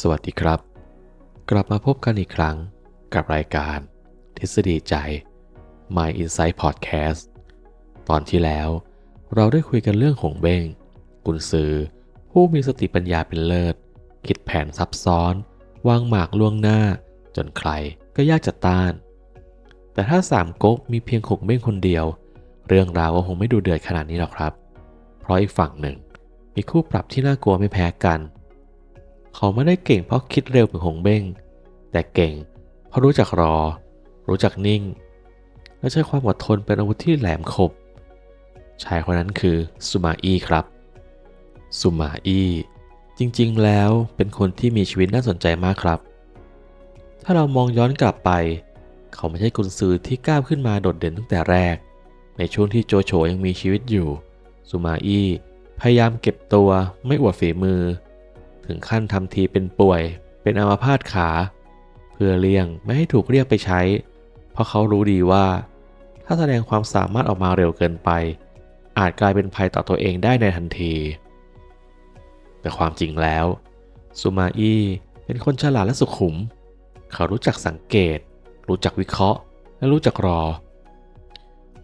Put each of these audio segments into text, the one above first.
สวัสดีครับ กลับมาพบกันอีกครั้งกับรายการ ทฤษฎีใจ My Insight Podcast ตอนที่แล้ว เราได้คุยกันเรื่องของเบ้งกุนซือ ผู้มีสติปัญญาเป็นเลิศ คิดแผนซับซ้อน วางหมากล่วงหน้า จนใครก็ยากจะต้าน แต่ถ้าสามก๊กมีเพียงขงเบ้งคนเดียว เรื่องราวก็คงไม่ดูเดือดขนาดนี้หรอกครับ เพราะอีกฝั่งหนึ่ง มีคู่ปรับที่น่ากลัวไม่แพ้กัน เขาไม่ได้เก่งเพราะคิดเร็วเหมือนหงเบ้ง แต่เก่ง เพราะรู้จักรอ รู้จักนิ่ง และใช้ความอดทนเป็นอาวุธที่แหลมคมชายคนนั้นคือสุมาอี้ครับสุมาอี้จริงๆ แล้วเป็นคนที่มีชีวิตน่าสนใจมากครับ ถ้าเรามองย้อนกลับไป เขาไม่ใช่กุนซือที่ก้าวขึ้นมาโดดเด่นตั้งแต่แรก ในช่วงที่โจโฉยังมีชีวิตอยู่สุมาอี้พยายามเก็บตัวไม่อวดฝีมือ ถึงขั้นทำทีเป็นป่วย เป็นอัมพาตขา เพื่อเลี่ยงไม่ให้ถูกเรียกไปใช้ เพราะเขารู้ดีว่า ถ้าแสดงความสามารถออกมาเร็วเกินไป อาจกลายเป็นภัยต่อตัวเองได้ในทันที แต่ความจริงแล้วซูมาอี้เป็นคนฉลาดและสุขุม เขารู้จักสังเกต รู้จักวิเคราะห์ และรู้จักรอ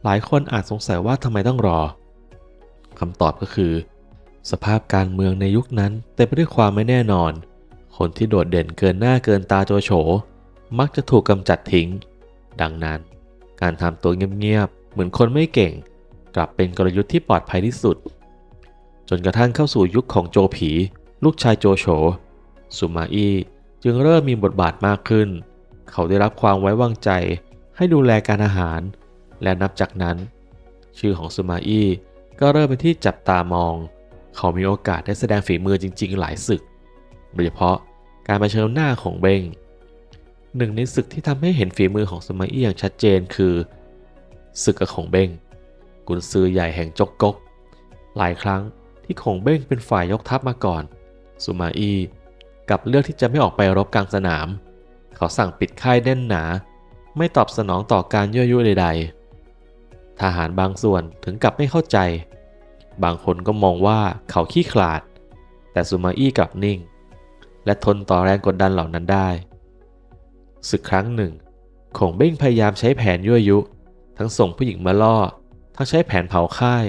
หลายคนอาจสงสัยว่าทำไมต้องรอคำตอบก็คือ สภาพการเมืองในยุคนั้นเต็มไปด้วยความไม่แน่นอน คนที่โดดเด่นเกินหน้าเกินตาโจโฉ มักจะถูกกำจัดทิ้ง ดังนั้น การทำตัวเงียบๆ เหมือนคนไม่เก่ง กลับเป็นกลยุทธ์ที่ปลอดภัยที่สุด จนกระทั่งเข้าสู่ยุคของโจผี ลูกชายโจโฉสุมาอี้จึงเริ่มมีบทบาทมากขึ้น เขาได้รับความไว้วางใจ ให้ดูแลการอาหาร และนับจากนั้น ชื่อของสุมาอี้ก็เริ่มเป็นที่จับตามอง เขามีโอกาสได้แสดงฝีมือจริง ๆ หลายศึก โดยเฉพาะการมาเชิญหน้าของเบงหนึ่งในศึกที่ทำให้เห็นฝีมือของสมัยอี้อย่างชัดเจนคือศึกกับของเบงกุนซือใหญ่แห่งจกกก หลายครั้งที่ของเบ้งเป็นฝ่ายยกทัพมาก่อน สุมาอี้กับเลือกที่จะไม่ออกไปรบกลางสนาม เขาสั่งปิดค่ายแน่นหนา ไม่ตอบสนองต่อการยั่วยุใดๆ ทหารบางส่วนถึงกับไม่เข้าใจ บางคนก็มองว่าเขาขี้ขลาด แต่สุมาอี้กลับนิ่ง และทนต่อแรงกดดันเหล่านั้นได้ศึกครั้งหนึ่งขงเบ้งพยายามใช้แผนยั่วยุ ทั้งส่งผู้หญิงมาล่อ ทั้งใช้แผนเผาค่าย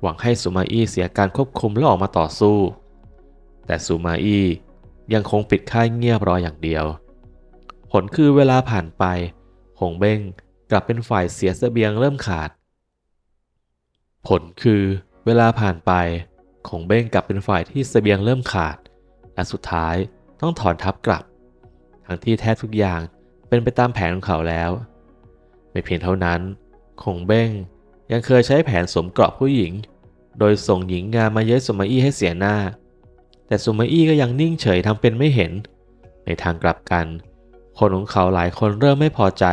หวังให้สุมาอี้เสียการควบคุมและออกมาต่อสู้ แต่สุมาอี้ยังคงปิดค่ายเงียบรออย่างเดียว ผลคือเวลาผ่านไปขงเบ้งกลับเป็นฝ่ายเสียเสบียงเริ่มขาด ผลคือเวลาผ่านไปขงเบ้งกลับเป็นฝ่ายที่เสบียงเริ่มขาด และสุดท้ายต้องถอนทัพกลับ ทั้งที่แทบทุกอย่างเป็นไปตามแผนของเขาแล้ว ไม่เพียงเท่านั้น คงเบ้งยังเคยใช้แผนสวมเกราะผู้หญิง โดยส่งหญิงงามมาเย้ยสุมาอี้ให้เสียหน้า แต่สุมาอี้ก็ยังนิ่งเฉยทำเป็นไม่เห็น ในทางกลับกัน คนของเขาหลายคนเริ่มไม่พอใจ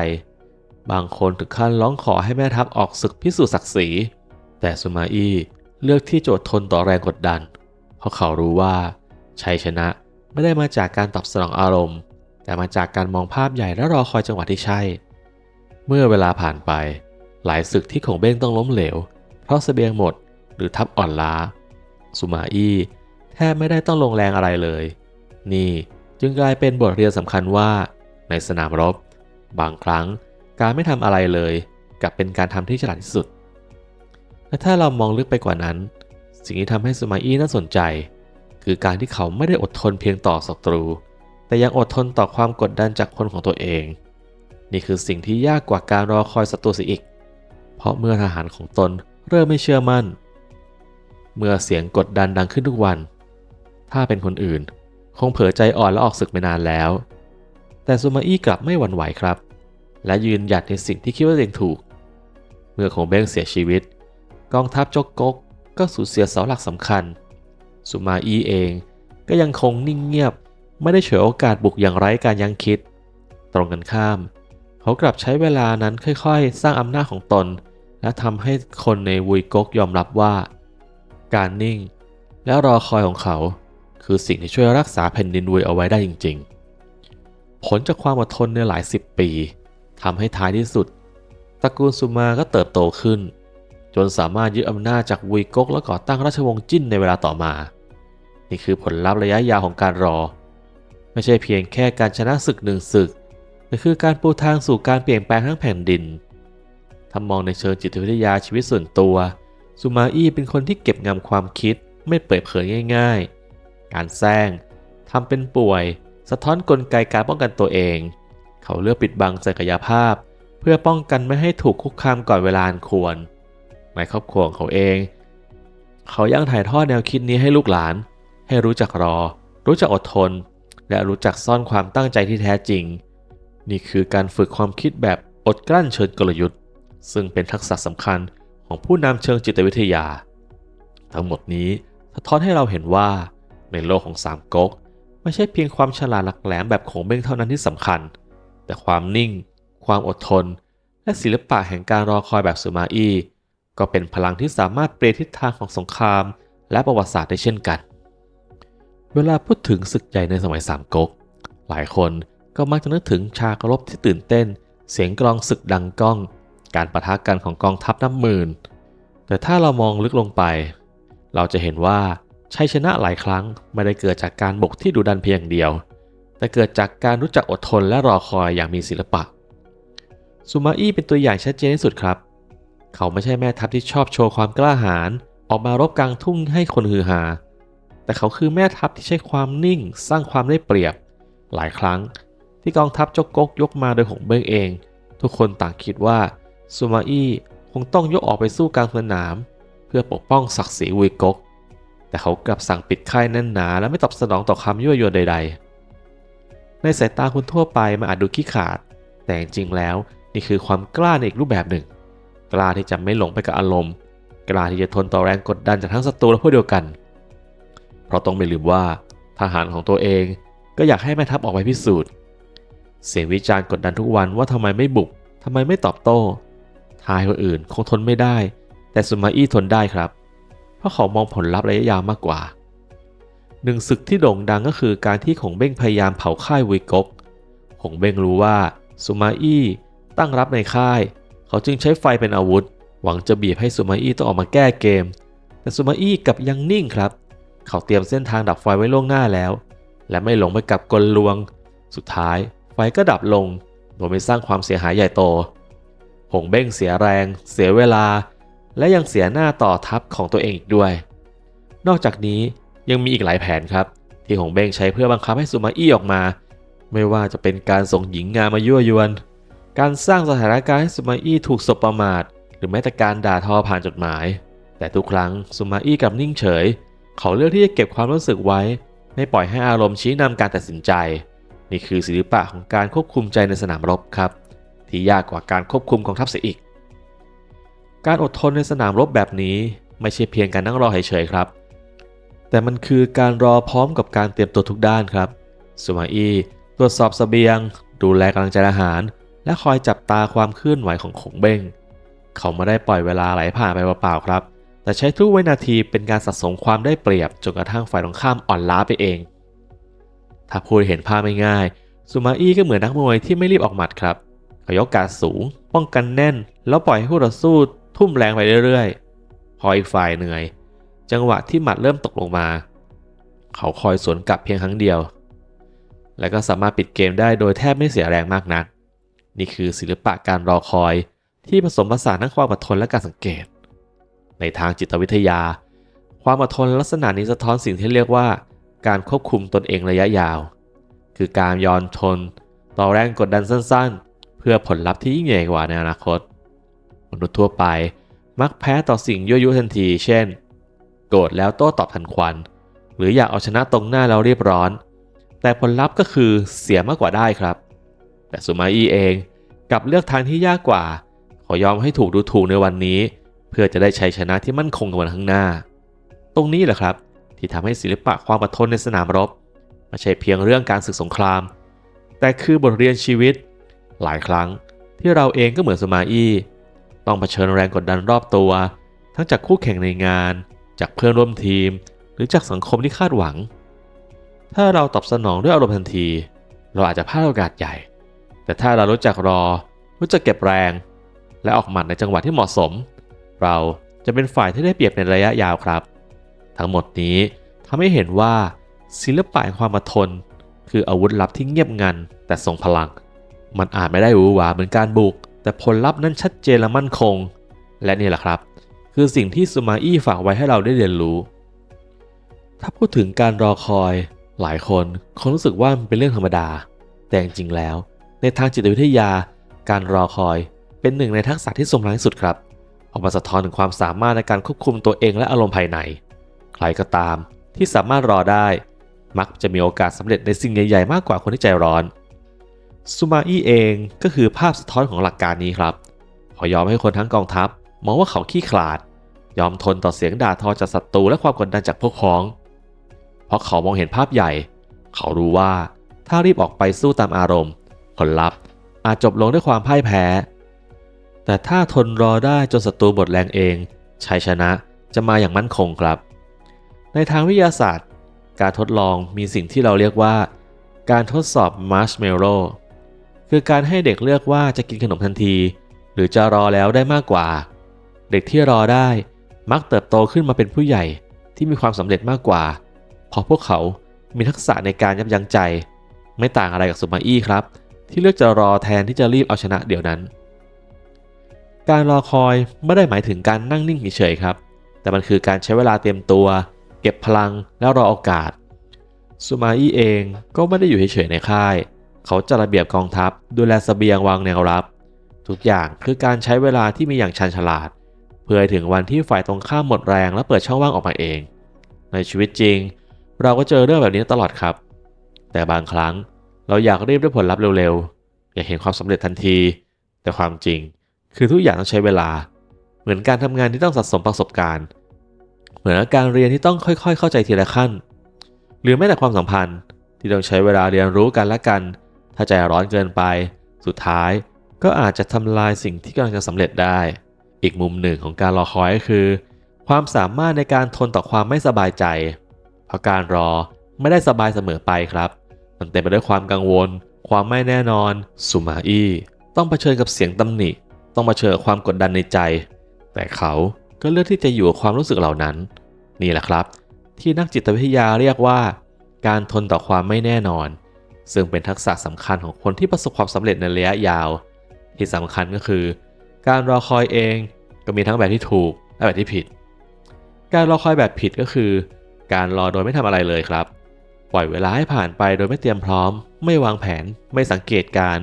บางคนถึงขั้นร้องขอให้แม่ทัพออกศึกพิสูจน์ศักดิ์ศรี แต่สุมาอี้เลือกที่จะอดทนต่อแรงกดดัน เพราะเขารู้ว่า ชัยชนะไม่ได้มาจากการตอบสนองอารมณ์ แต่มาจากการมองภาพใหญ่และรอคอยจังหวะที่ใช่ เมื่อเวลาผ่านไป หลายศึกที่ของเบ้งต้องล้มเหลว เพราะเสบียงหมดหรือทัพอ่อนล้าสุมาอี้แทบไม่ได้ต้องลงแรงอะไรเลย นี่จึงกลายเป็นบทเรียนสำคัญว่า ในสนามรบ บางครั้งการไม่ทำอะไรเลย กับเป็นการทำที่ฉลาดที่สุด และถ้าเรามองลึกไปกว่านั้น สิ่งที่ทำให้สุมาอี้น่าสนใจ คือการที่เขาไม่ได้อดทนเพียงต่อศัตรู แต่ยังอดทนต่อความกดดันจากคนของตัวเอง นี่คือสิ่งที่ยากกว่าการรอคอยศัตรูเสียอีก เพราะเมื่อทหารของตนเริ่มไม่เชื่อมั่น เมื่อเสียงกดดันดังขึ้นทุกวัน ถ้าเป็นคนอื่น คงเผลอใจอ่อนและออกศึกไปนานแล้ว แต่ซูมาอี้กลับไม่หวั่นไหวครับ และยืนหยัดในสิ่งที่คิดว่าเองถูก เมื่อคงเบ้งเสียชีวิต กองทัพจกกกก็สูญเสียเสาหลักสำคัญซูมาอีเองก็ยังคงนิ่งเงียบ ไม่ได้เฉยโอกาสบุกอย่างไร้การยั้งคิด ตรงกันข้าม เขากลับใช้เวลานั้นค่อยๆ สร้างอำนาจของตน และทำให้คนในวุยกกยอมรับว่า การนิ่ง และรอคอยของเขา คือสิ่งที่ช่วยรักษาแผ่นดินวุยเอาไว้ได้จริง ๆ ผลจากความอดทนในหลายสิบปีทำให้ท้ายที่สุดตระกูลซูมาก็เติบโตขึ้น จนสามารถยึดอำนาจจากวุยก๊กและก่อตั้งราชวงศ์จิ้นในเวลาต่อมา นี่คือผลลัพธ์ระยะยาวของการรอ ไม่ใช่เพียงแค่การชนะศึกหนึ่งศึกแต่คือการปูทางสู่การเปลี่ยนแปลงทั้งแผ่นดินถ้ามองในเชิงจิตวิทยาชีวิตส่วนตัวซูมาอี้เป็นคนที่เก็บงำความคิดไม่เปิดเผยง่าย ๆ การแซงทำเป็นป่วย สะท้อนกลไกการป้องกันตัวเอง เขาเลือกปิดบังศักยภาพ เพื่อป้องกันไม่ให้ถูกคุกคามก่อนเวลาอันควร ในครอบครัวของเขาเอง เขายังถ่ายทอดแนวคิดนี้ให้ลูกหลาน ให้รู้จักรอ รู้จักอดทน และรู้จักซ่อนความตั้งใจที่แท้จริง นี่คือการฝึกความคิดแบบอดกลั้นเชิญกลยุทธ์ ซึ่งเป็นทักษะสำคัญของผู้นำเชิงจิตวิทยา ทั้งหมดนี้สะท้อนให้เราเห็นว่า ในโลกของสามก๊กไม่ใช่เพียงความฉลาดหลักแหลมแบบของเบ้งเท่านั้นที่สำคัญ แต่ความนิ่ง ความอดทน และศิลปะแห่งการรอคอยแบบสุมาอี้ ก็เป็นพลังที่สามารถเปลี่ยนทิศทางของสงคราม และประวัติศาสตร์ได้เช่นกัน เวลาพูดถึงศึกใหญ่ในสมัยสามก๊ก หลายคนก็มักจะนึกถึงฉากรบที่ตื่นเต้น เสียงกลองศึกดังก้อง การประทะกันของกองทัพนับหมื่นแต่ถ้าเรามองลึกลงไป เราจะเห็นว่าชัยชนะหลายครั้งไม่ได้เกิดจากการบกที่ดุดันเพียงเดียว แต่เกิดจากการรู้จักอดทนและรอคอยอย่างมีศิลปะซูมาอี้เป็นตัวอย่างชัดเจนที่สุดครับ เขาไม่ใช่แม่ทัพที่ชอบโชว์ความกล้าหาญออกมารบกลางทุ่งให้คนฮือฮา แต่เขาคือแม่ทัพที่ใช้ความนิ่งสร้างความได้เปรียบ หลายครั้งที่กองทัพจกกกยกมาโดยหงเบ้งเอง ทุกคนต่างคิดว่าซูมาอี้คงต้องยกออกไปสู้กลางสนาม เพื่อปกป้องศักดิ์ศรีวุยกก แต่เขากลับสั่งปิดค่ายแน่นหนา และไม่ตอบสนองต่อคำยั่วยวนใด ๆ ในสายตาคนทั่วไปมันอาจดูขี้ขาด แต่จริงๆแล้วนี่คือความกล้าในอีกรูปแบบหนึ่ง กล้าที่จะไม่หลงไปกับอารมณ์ กล้าที่จะทนต่อแรงกดดันจากทั้งศัตรูและพวกเดียวกัน เพราะต้องไม่ลืมว่าทหารของตัวเองก็อยากให้แม่ทัพออกไปพิสูจน์ เสียงวิจารณ์กดดันทุกวันว่าทำไมไม่บุกทำไมไม่ตอบโต้ทายคนอื่นคงทนไม่ได้ แต่สุมาอี้ทนได้ครับ เพราะเขามองผลลัพธ์ระยะยาวมากกว่า หนึ่งศึกที่โด่งดังก็คือการที่ขงเบ้งพยายามเผาค่ายวุยกกขงเบ้งรู้ว่าสุมาอี้ตั้งรับในค่าย เขาจึงใช้ไฟเป็นอาวุธ หวังจะบีบให้สุมาอี้ต้องออกมาแก้เกม แต่สุมาอี้กลับยังนิ่งครับ เขาเตรียมเส้นทางดับไฟไว้ล่วงหน้าแล้ว และไม่หลงไปกับกลลวง สุดท้ายไฟก็ดับลงโดยไม่สร้างความเสียหายใหญ่โต หงเบ้งเสียแรง เสียเวลา และยังเสียหน้าต่อทัพของตัวเองอีกด้วย นอกจากนี้ยังมีอีกหลายแผนครับ ที่หงเบ้งใช้เพื่อบังคับให้สุมาอี้ออกมา ไม่ว่าจะเป็นการส่งหญิงงามมายั่วยวน การสร้างสถานการณ์ให้สุมาอี้ถูกสบประมาท หรือแม้แต่การด่าทอผ่านจดหมาย แต่ทุกครั้งสุมาอี้กลับนิ่งเฉย เขาเลือกที่จะเก็บความรู้สึกไว้ ไม่ปล่อยให้อารมณ์ชี้นำการตัดสินใจ นี่คือศิลปะของการควบคุมใจในสนามรบครับ ที่ยากกว่าการควบคุมกองทัพเสียอีก การอดทนในสนามรบแบบนี้ ไม่ใช่เพียงการนั่งรอเฉยๆครับ แต่มันคือการรอพร้อมกับการเตรียมตัวทุกด้านครับสุมาอี้ตรวจสอบสเสบียง ดูแลกำลังใจอาหาร และคอยจับตาความเคลื่อนไหวของขงเบ้ง เขาไม่ได้ปล่อยเวลาไหลผ่านไปเปล่าๆครับ แต่ใช้ทุกวินาทีเป็นการสะสมความได้เปรียบจนกระทั่งฝ่ายตรงข้ามอ่อนล้าไปเอง ถ้าพูดเห็นภาพไม่ง่ายซูมาอี้ก็เหมือนนักมวยที่ไม่รีบออกหมัดครับเขายกการสูง ป้องกันแน่น แล้วปล่อยให้คู่ต่อสู้ทุ่มแรงไปเรื่อยๆ พออีกฝ่ายเหนื่อย จังหวะที่หมัดเริ่มตกลงมา เขาคอยสวนกลับเพียงครั้งเดียว และก็สามารถปิดเกมได้โดยแทบไม่เสียแรงมากนัก นี่คือศิลปะการรอคอยที่ผสมผสานทั้งความอดทนและการสังเกต ในทางจิตวิทยา ความอดทนลักษณะนี้สะท้อนสิ่งที่เรียกว่า การควบคุมตนเองระยะยาว คือการยอนทน ต่อแรงกดดันสั้นๆ เพื่อผลลัพธ์ที่ยิ่งใหญ่กว่าในอนาคต มนุษย์ทั่วไปมักแพ้ต่อสิ่งยั่วยุทันที เช่น โกรธแล้วโต้ตอบทันควัน หรืออยากเอาชนะตรงหน้าแล้วเรียบร้อน แต่ผลลัพธ์ก็คือเสียมากกว่าได้ครับ แต่สุมาอี้เอง กับเลือกทางที่ยากกว่า ขอยอมให้ถูกดูถูกในวันนี้ เพื่อจะได้ชัยชนะที่มั่นคงในวันข้างหน้า ตรงนี้แหละครับ ที่ทำให้ศิลปะความอดทนในสนามรบไม่ใช่เพียงเรื่องการศึกสงคราม แต่คือบทเรียนชีวิต หลายครั้งที่เราเองก็เหมือนสมาอี้ต้องเผชิญแรงกดดันรอบตัว ทั้งจากคู่แข่งในงาน จากเพื่อนร่วมทีม หรือจากสังคมที่คาดหวัง ถ้าเราตอบสนองด้วยอารมณ์ทันที เราอาจจะพลาดโอกาสใหญ่ แต่ถ้าเรารู้จักรอ รู้จักเก็บแรง และออกหมัดในจังหวะที่เหมาะสม เราจะเป็นฝ่ายที่ได้เปรียบในระยะยาวครับ ทั้งหมดนี้ทำให้เห็นว่า ศิลปะแห่งความอดทน คืออาวุธลับที่เงียบงันแต่ทรงพลัง มันอาจไม่ได้หวือหวาเหมือนการบุก แต่ผลลัพธ์นั้นชัดเจนและมั่นคง และนี่แหละครับ คือสิ่งที่ซูมาอี้ฝากไว้ให้เราได้เรียนรู้ ถ้าพูดถึงการรอคอย หลายคนคงรู้สึกว่ามันเป็นเรื่องธรรมดา แต่จริงๆแล้ว ในทางจิตวิทยา การรอคอย เป็นหนึ่งในทักษะที่ทรงพลังที่สุดครับ ออกมาสะท้อนถึงความสามารถในการควบคุมตัวเองและอารมณ์ภายใน ใครก็ตามที่สามารถรอได้ มักจะมีโอกาสสำเร็จในสิ่งใหญ่ๆ มากกว่าคนที่ใจร้อนซูมาอี้เองก็คือภาพสะท้อนของหลักการนี้ครับเขายอมให้คนทั้งกองทัพมองว่าเขาขี้ขลาด ยอมทนต่อเสียงด่าทอจากศัตรูและความกดดันจากพวกพ้อง เพราะเขามองเห็นภาพใหญ่ เขารู้ว่าถ้ารีบออกไปสู้ตามอารมณ์ ผลลัพธ์อาจจบลงด้วยความพ่ายแพ้ แต่ถ้าทนรอได้จนศัตรูหมดแรงเอง ชัยชนะจะมาอย่างมั่นคงครับ ในทางวิทยาศาสตร์ การทดลองมีสิ่งที่เราเรียกว่า การทดสอบมาร์ชเมลโล่คือการให้เด็กเลือกว่าจะกินขนมทันที หรือจะรอแล้วได้มากกว่า เด็กที่รอได้มักเติบโตขึ้นมาเป็นผู้ใหญ่ที่มีความสำเร็จมากกว่า เพราะพวกเขามีทักษะในการยับยั้งใจ ไม่ต่างอะไรกับสุมาอี้ครับ ที่เลือกจะรอแทนที่จะรีบเอาชนะเดี๋ยวนั้น การรอคอยไม่ได้หมายถึงการนั่งนิ่งเฉยๆครับ แต่มันคือการใช้เวลาเตรียมตัว เก็บพลังแล้วรอโอกาสซูมาอี้เองก็ไม่ได้อยู่เฉยๆในค่าย เขาจัดระเบียบกองทัพ ดูแลสเสบียงวางแนวรับ ทุกอย่างคือการใช้เวลาที่มีอย่างชันฉลาด เพื่อใหถึงวันที่ฝ่ายตรงข้ามหมดแรงและเปิดช่องว่างออกมาเอง ในชีวิตจริง เราก็เจอเรื่องแบบนี้ตลอดครับ แต่บางครั้ง เราอยากรีบได้ผลลัพธ์เร็วๆ อยากเห็นความสำเร็จทันที แต่ความจริง คือทุกอย่างต้องใช้เวลา เหมือนการทำงานที่ต้องสะสมประสบการณ์ เหมือนการเรียนที่ต้องค่อยๆ เข้าใจทีละขั้น หรือแม้แต่ความสัมพันธ์ที่ต้องใช้เวลาเรียนรู้กันและกัน ถ้าใจร้อนเกินไป สุดท้ายก็อาจจะทำลายสิ่งที่กำลังจะสำเร็จได้ อีกมุมหนึ่งของการรอคอยก็คือ ความสามารถในการทนต่อความไม่สบายใจ เพราะการรอไม่ได้สบายเสมอไปครับ มันเต็มไปด้วยความกังวล ความไม่แน่นอนสุมาอี้ต้องเผชิญกับเสียงตำหนิ ต้องเผชิญความกดดันในใจ แต่เขาก็เลือกที่จะอยู่กับความรู้สึกเหล่านั้น นี่แหละครับ ที่นักจิตวิทยาเรียกว่า การทนต่อความไม่แน่นอน ซึ่งเป็นทักษะสำคัญของคนที่ประสบความสำเร็จในระยะยาว ที่สำคัญก็คือ การรอคอยเองก็มีทั้งแบบที่ถูกและแบบที่ผิด การรอคอยแบบผิดก็คือ การรอโดยไม่ทำอะไรเลยครับ ปล่อยเวลาให้ผ่านไปโดยไม่เตรียมพร้อม ไม่วางแผน ไม่สังเกตการ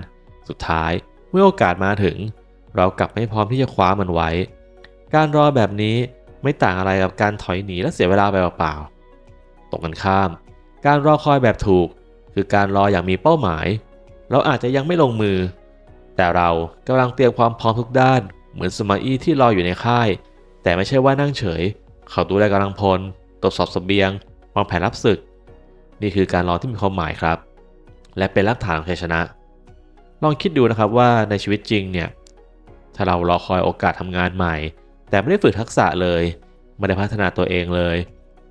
สุดท้ายเมื่อโอกาสมาถึง เรากลับไม่พร้อมที่จะคว้ามันไว้ การรอแบบนี้ไม่ต่างอะไรกับการถอยหนีและเสียเวลาไปเปล่าๆตรงกันข้าม การรอคอยแบบถูก คือการรออย่างมีเป้าหมาย เราอาจจะยังไม่ลงมือ แต่เรากำลังเตรียมความพร้อมทุกด้าน เหมือนสมาอี้ที่รออยู่ในค่าย แต่ไม่ใช่ว่านั่งเฉย เขาดูแลกำลังพลตรวจสอบสเสบียง วางแผนรับศึก นี่คือการรอที่มีความหมายครับ และเป็นรากฐานของชัยชนะ ลองคิดดูนะครับว่าในชีวิตจริงเนี่ยถ้าเรารอคอยโอกาสทำงานใหม่ แต่ไม่ได้ฝึกทักษะเลยไม่ได้พัฒนาตัวเองเลย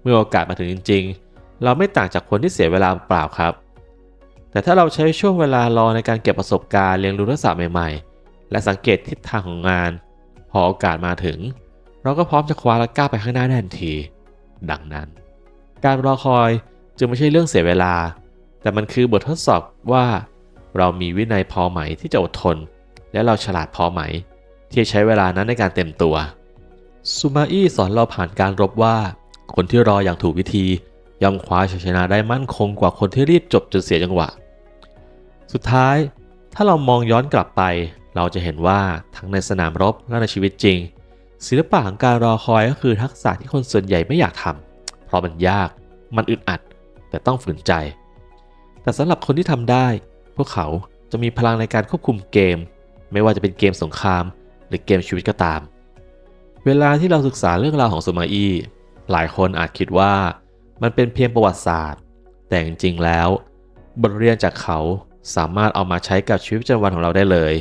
เมื่อโอกาสมาถึงจริง ๆ เราไม่ต่างจากคนที่เสียเวลาเปล่าครับ แต่ถ้าเราใช้ช่วงเวลารอในการเก็บประสบการณ์เรียนรู้ทักษะใหม่ๆ และสังเกตทิศทางของงาน พอโอกาสมาถึง เราก็พร้อมจะคว้าและก้าวไปข้างหน้าได้ทันที ดังนั้น การรอคอย จึงไม่ใช่เรื่องเสียเวลา แต่มันคือบททดสอบว่า เรามีวินัยพอไหมที่จะอดทน และเราฉลาดพอไหม ที่จะใช้เวลานั้นในการเต็มตัวซูมาอี้สอนเราผ่านการรบว่า คนที่รออย่างถูกวิธีย่อมคว้าชัยชนะได้มั่นคงกว่าคนที่รีบจบจนเสียจังหวะ สุดท้ายถ้าเรามองย้อนกลับไป เราจะเห็นว่าทั้งในสนามรบและในชีวิตจริง ศิลปะของการรอคอยก็คือทักษะที่คนส่วนใหญ่ไม่อยากทำเพราะมันยาก มันอึดอัด แต่ต้องฝืนใจ แต่สำหรับคนที่ทำได้ พวกเขาจะมีพลังในการควบคุมเกม ไม่ว่าจะเป็นเกมสงคราม หรือเกมชีวิตก็ตาม เวลาที่เราศึกษาเรื่องราวของโซมาอี้หลายคนอาจคิดว่ามันเป็นเพียงประวัติศาสตร์ แต่จริงๆแล้ว บทเรียนจากเขาสามารถเอามาใช้กับชีวิตประจำวันของเราได้เลย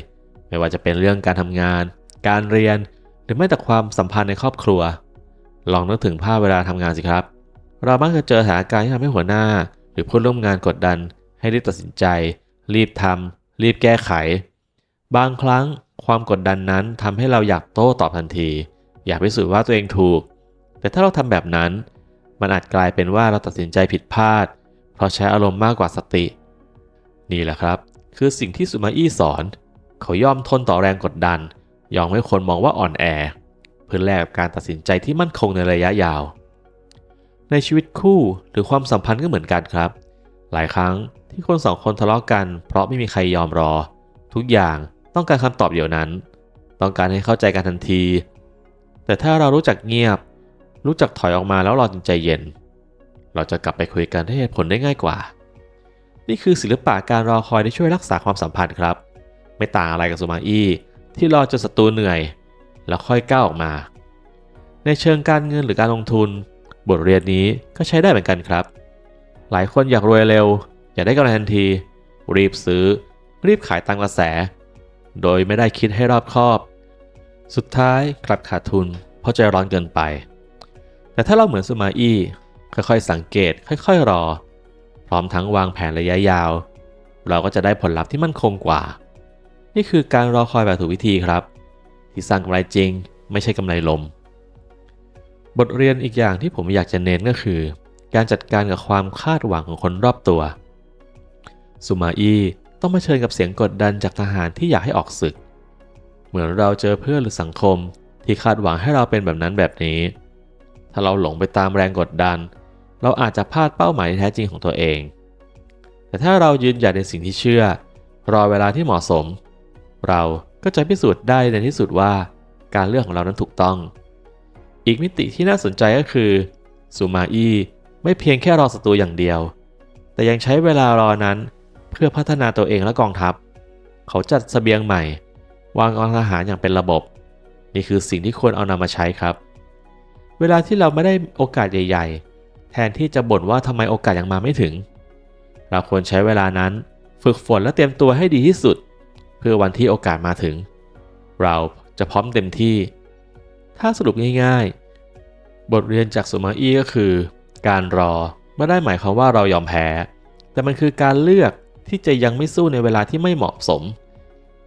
ไม่ว่าจะเป็นเรื่องการทำงาน การเรียน หรือแม้แต่ความสัมพันธ์ในครอบครัว ลองนึกถึงภาพเวลาทำงานสิครับ เรามักจะเจอสถานการณ์ที่ทำให้หัวหน้า หรือผู้ร่วมงานกดดัน ให้รีบตัดสินใจ รีบทำรีบแก้ไข บางครั้งความกดดันนั้นทำให้เราอยากโต้ตอบทันที อยากพิสูจน์ว่าตัวเองถูก แต่ถ้าเราทำแบบนั้น มันอาจกลายเป็นว่าเราตัดสินใจผิดพลาด เพราะใช้อารมณ์มากกว่าสติ นี่แหละครับ คือสิ่งที่สุมาอี้สอน เขายอมทนต่อแรงกดดัน ยอมให้คนมองว่าอ่อนแอ เพื่อแลกกับการตัดสินใจที่มั่นคงในระยะยาว ในชีวิตคู่หรือความสัมพันธ์ก็เหมือนกันครับ หลายครั้งที่คนสองคนทะเลาะกัน เพราะไม่มีใครยอมรอ ทุกอย่างต้องการคำตอบเดี๋ยวนั้น ต้องการให้เข้าใจกันทันที แต่ถ้าเรารู้จักเงียบ รู้จักถอยออกมาแล้วรอจนใจเย็น เราจะกลับไปคุยกันด้วยเหตุผลได้ง่ายกว่า นี่คือศิลปะการรอคอยที่ช่วยรักษาความสัมพันธ์ครับ ไม่ต่างอะไรกับซูมาอี้ที่รอจนศัตรูเหนื่อย แล้วค่อยก้าวออกมา ในเชิงการเงินหรือการลงทุน บทเรียนนี้ก็ใช้ได้เหมือนกันครับ หลายคนอยากรวยเร็ว อยากได้กำไรทันที รีบซื้อ รีบขายตามกระแส โดยไม่ได้คิดให้รอบคอบ สุดท้ายกลับขาดทุน เพราะใจร้อนเกินไป แต่ถ้าเราเหมือนซูมาอี้ค่อยๆ สังเกต ค่อยๆ รอ พร้อมทั้งวางแผนระยะยาว เราก็จะได้ผลลัพธ์ที่มั่นคงกว่า นี่คือการรอคอยแบบถูกวิธีครับ ที่สร้างกำไรจริง ไม่ใช่กำไรลม บทเรียนอีกอย่างที่ผมอยากจะเน้นก็คือ การจัดการกับความคาดหวังของคนรอบตัวซูมาอี้ต้องมาเชิญกับเสียงกดดันจากทหารที่อยากให้ออกศึก เหมือนเราเจอเพื่อนหรือสังคมที่คาดหวังให้เราเป็นแบบนั้นแบบนี้ ถ้าเราหลงไปตามแรงกดดัน เราอาจจะพลาดเป้าหมายแท้จริงของตัวเอง แต่ถ้าเรายืนหยัดในสิ่งที่เชื่อ รอเวลาที่เหมาะสม เราก็จะพิสูจน์ได้ในที่สุดว่า การเลือกของเรานั้นถูกต้อง อีกมิติที่น่าสนใจก็คือซูมาอี้ไม่เพียงแค่รอศัตรูอย่างเดียว แต่ยังใช้เวลารอนั้นเพื่อพัฒนาตัวเองและกองทัพ เขาจัดสเสบียงใหม่ วางกองทหารอย่างเป็นระบบ นี่คือสิ่งที่ควรเอานำมาใช้ครับ เวลาที่เราไม่ได้โอกาสใหญ่ ๆ แทนที่จะบ่นว่าทำไมโอกาสยังมาไม่ถึง เราควรใช้เวลานั้นฝึกฝนและเตรียมตัวให้ดีที่สุด เพื่อวันที่โอกาสมาถึง เราจะพร้อมเต็มที่ ถ้าสรุปง่ายๆ บทเรียนจากสุมาอี้ก็คือ การรอไม่ได้หมายความว่าเรายอมแพ้ แต่มันคือการเลือกที่จะยังไม่สู้ในเวลาที่ไม่เหมาะสม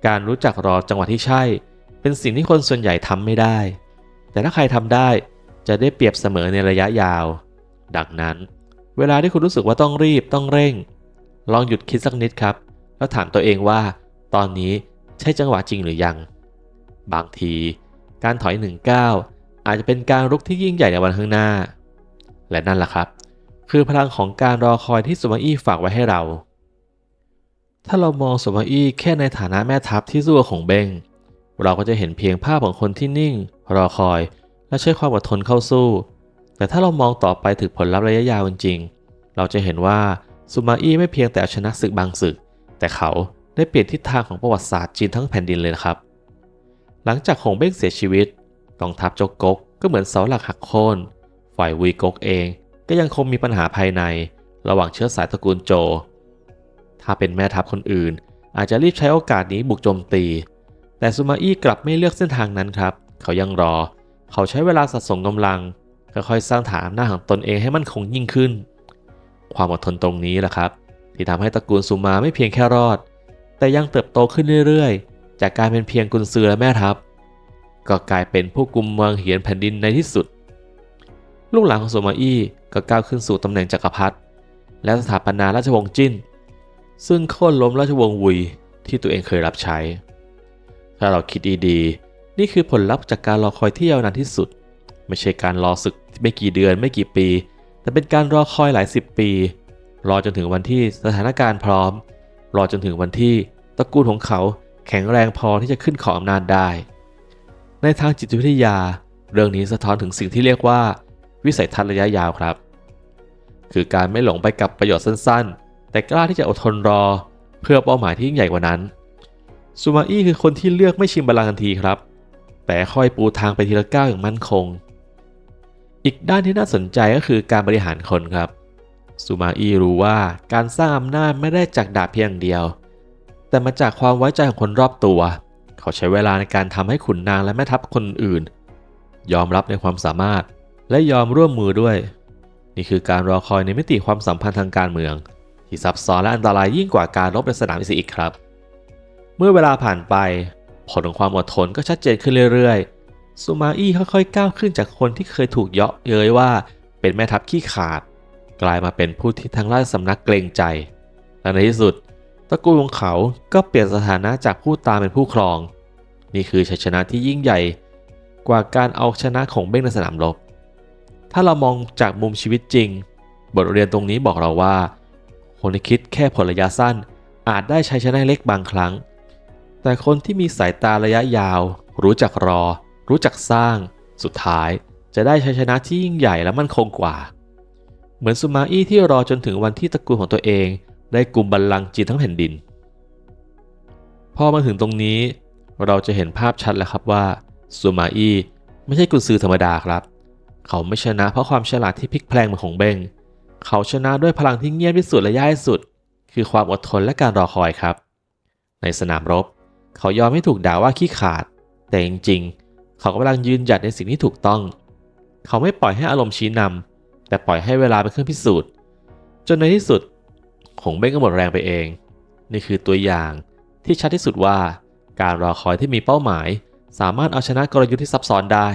การรู้จักรอจังหวะที่ใช่ เป็นสิ่งที่คนส่วนใหญ่ทำไม่ได้ แต่ถ้าใครทำได้จะได้เปรียบเสมอในระยะยาว ดังนั้น เวลาที่คุณรู้สึกว่าต้องรีบต้องเร่ง ลองหยุดคิดสักนิดครับ แล้วถามตัวเองว่า ตอนนี้ใช่จังหวะจริงหรือยัง บางที การถอยหนึ่งก้าวอาจจะเป็นการรุกที่ยิ่งใหญ่ในวันข้างหน้า และนั่นแหละครับ คือพลังของการรอคอยที่สุมาอี้ฝากไว้ให้เรา ถ้าเรามองสมาอี้แค่ในฐานะแม่ทัพที่สู้ของเบงเราก็จะเห็นเพียงภาพของคนที่นิ่ง รอคอย และใช้ความอดทนเข้าสู้ แต่ถ้าเรามองต่อไปถึงผลลัพธ์ระยะยาวจริงๆเราจะเห็นว่าซูมาอี้ไม่เพียงแต่ชนะศึกบางศึก แต่เขาได้เปลี่ยนทิศทางของประวัติศาสตร์จีนทั้งแผ่นดินเลยนะครับ หลังจากหงเบ้งเสียชีวิตกองทัพโจกกกก็เหมือนเสาหลักหักโค่นฝ่ายวีกกเองก็ยังคงมีปัญหาภายใน ระหว่างเชื้อสายตระกูลโจ ถ้าเป็นแม่ทัพคนอื่น อาจจะรีบใช้โอกาสนี้บุกโจมตี แต่ซูมาอี้กลับไม่เลือกเส้นทางนั้นครับ เขายังรอ เขาใช้เวลาสะสมกำลังค่อยๆสร้างฐานหน้าของตนเองให้มั่นคงยิ่งขึ้น ความอดทนตรงนี้แหละครับ ที่ทำให้ตระกูลซูมาไม่เพียงแค่รอด แต่ยังเติบโตขึ้นเรื่อยๆ จากการเป็นเพียงกุนซือและแม่ทัพ ก็กลายเป็นผู้กุมเมืองเหียนแผ่นดินในที่สุด ลูกหลานของซูมาอี้ก็ก้าวขึ้นสู่ตำแหน่งจักรพรรดิและสถาปนาราชวงศ์จิ้น ซึ่งโค่นล้มราชวงศ์วุยที่ตัวเองเคยรับใช้ ถ้าเราคิดดีๆ นี่คือผลลัพธ์จากการรอคอยที่ยาวนานที่สุด ไม่ใช่การรอศึกไม่กี่เดือนไม่กี่ปี แต่เป็นการรอคอยหลายสิบปี รอจนถึงวันที่สถานการณ์พร้อม รอจนถึงวันที่ตระกูลของเขา แข็งแรงพอที่จะขึ้นขออำนาจได้ ในทางจิตวิทยา เรื่องนี้สะท้อนถึงสิ่งที่เรียกว่า วิสัยทัศน์ระยะยาวครับ คือการไม่หลงไปกับประโยชน์สั้นๆ แต่กล้าที่จะอดทนรอ เพื่อเป้าหมายที่ยิ่งใหญ่กว่านั้นซูมาอี้คือคนที่เลือกไม่ชิมบาลังทันทีครับ แต่ค่อยปูทางไปทีละก้าวอย่างมั่นคง อีกด้านที่น่าสนใจก็คือการบริหารคนครับซูมาอี้รู้ว่าการสร้างอำนาจไม่ได้จากดาบเพียงเดียว แต่มาจากความไว้ใจของคนรอบตัว เขาใช้เวลาในการทำให้ขุนนางและแม่ทัพคนอื่น ยอมรับในความสามารถและยอมร่วมมือด้วย นี่คือการรอคอยในมิติความสัมพันธ์ทางการเมือง ที่ซับซ้อนและอันตรายยิ่งกว่าการรบในสนามอิสอีกครับ เมื่อเวลาผ่านไป ผลของความอดทนก็ชัดเจนขึ้นเรื่อยๆซูมาอี้ค่อยๆก้าวขึ้นจากคนที่เคยถูกเยาะเย้ยว่าเป็นแม่ทัพขี้ขาด กลายมาเป็นผู้ที่ทั้งราชสำนักเกรงใจและในที่สุด ตระกูลของเขาก็เปลี่ยนสถานะจากผู้ตามเป็นผู้ครอง นี่คือชัยชนะที่ยิ่งใหญ่กว่าการเอาชนะของเบ้งในสนามรบ ถ้าเรามองจากมุมชีวิตจริง บทเรียนตรงนี้บอกเราว่า คนที่คิดแค่ผลระยะสั้น อาจได้ชัยชนะเล็กบางครั้ง แต่คนที่มีสายตาระยะยาว รู้จักรอ รู้จักสร้าง สุดท้ายจะได้ชัยชนะที่ยิ่งใหญ่และมั่นคงกว่า เหมือนซูมาอี้ที่รอจนถึงวันที่ตระกูลของตัวเอง ได้กลุ่มบัลลังก์จีนทั้งแผ่นดิน พอมาถึงตรงนี้ เราจะเห็นภาพชัดแล้วครับว่าซูมาอี้ไม่ใช่กุนซือธรรมดาครับ เขาไม่ชนะเพราะความฉลาดที่พลิกแพลงเหมือนของเบงเขาชนะด้วยพลังที่เงียบที่สุดและยากที่สุด คือความอดทนและการรอคอยครับ ในสนามรบ เขายอมให้ถูกด่าว่าขี้ขาด แต่จริงๆ เขากำลังยืนหยัดในสิ่งที่ถูกต้อง เขาไม่ปล่อยให้อารมณ์ชี้นำแต่ปล่อยให้เวลาเป็นเครื่องพิสูจน์ จนในที่สุด หงเบ้งก็หมดแรงไปเอง นี่คือตัวอย่างที่ชัดที่สุดว่าการรอคอยที่มีเป้าหมาย สามารถเอาชนะกลยุทธ์ที่ซับซ้อนได้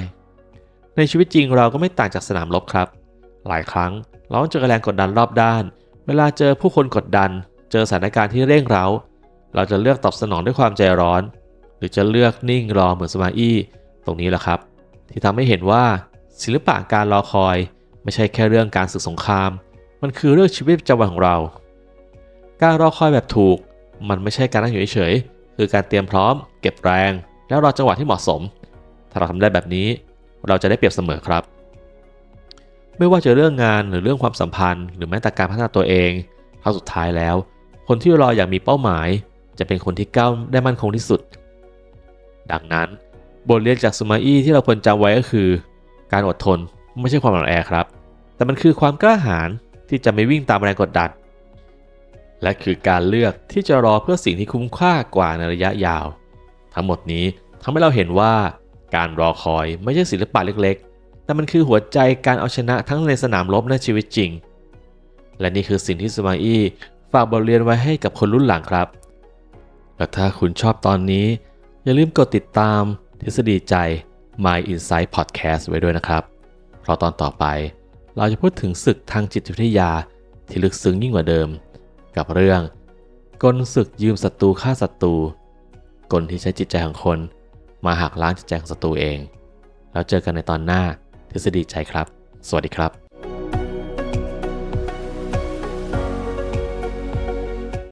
ในชีวิตจริงเราก็ไม่ต่างจากสนามรบครับ หลายครั้งเราต้องเจอแรงกดดันรอบด้าน เวลาเจอผู้คนกดดัน เจอสถานการณ์ที่เร่งเร้า เราจะเลือกตอบสนองด้วยความใจร้อน หรือจะเลือกนิ่งรอเหมือนสมาอี้ตรงนี้แหละครับ ที่ทำให้เห็นว่าศิลปะการรอคอย ไม่ใช่แค่เรื่องการศึกสงคราม มันคือเรื่องชีวิตประจำวันของเรา การรอคอยแบบถูก มันไม่ใช่การนั่งอยู่เฉยๆคือการเตรียมพร้อม เก็บแรง แล้วรอจังหวะที่เหมาะสม ถ้าเราทำได้แบบนี้ เราจะได้เปรียบเสมอครับ ไม่ว่าจะเรื่องงานหรือเรื่องความสัมพันธ์ หรือแม้แต่การพัฒนาตัวเองครั้งสุดท้ายแล้ว คนที่รออย่างมีเป้าหมาย จะเป็นคนที่ก้าวได้มั่นคงที่สุด ดังนั้นบทเรียนจากซูมาอี้ที่เราควรจำไว้ก็คือ การอดทนไม่ใช่ความอ่อนแอครับ แต่มันคือความกล้าหาญที่จะไม่วิ่งตามแรงกดดัน และคือการเลือกที่จะรอเพื่อสิ่งที่คุ้มค่ากว่าในระยะยาว ทั้งหมดนี้ทำให้เราเห็นว่าการรอคอยไม่ใช่ศิลปะเล็กๆ แต่มันคือหัวใจการเอาชนะทั้งในสนามรบและชีวิตจริง และนี่คือสิ่งที่สมาอี้ฝากบทเรียนไว้ให้กับคนรุ่นหลังครับ และถ้าคุณชอบตอนนี้ อย่าลืมกดติดตาม ทฤษฎีใจ My Insight Podcast ไว้ด้วยนะครับ เพราะตอนต่อไป เราจะพูดถึงศึกทางจิตวิทยาที่ลึกซึ้งยิ่งกว่าเดิม กับเรื่อง กลศึกยืมศัตรูฆ่าศัตรูกลที่ใช้จิตใจของคน มาหักล้างจิตใจของศัตรูเอง แล้วเจอกันในตอนหน้าทฤษฎีใจครับ สวัสดีครับ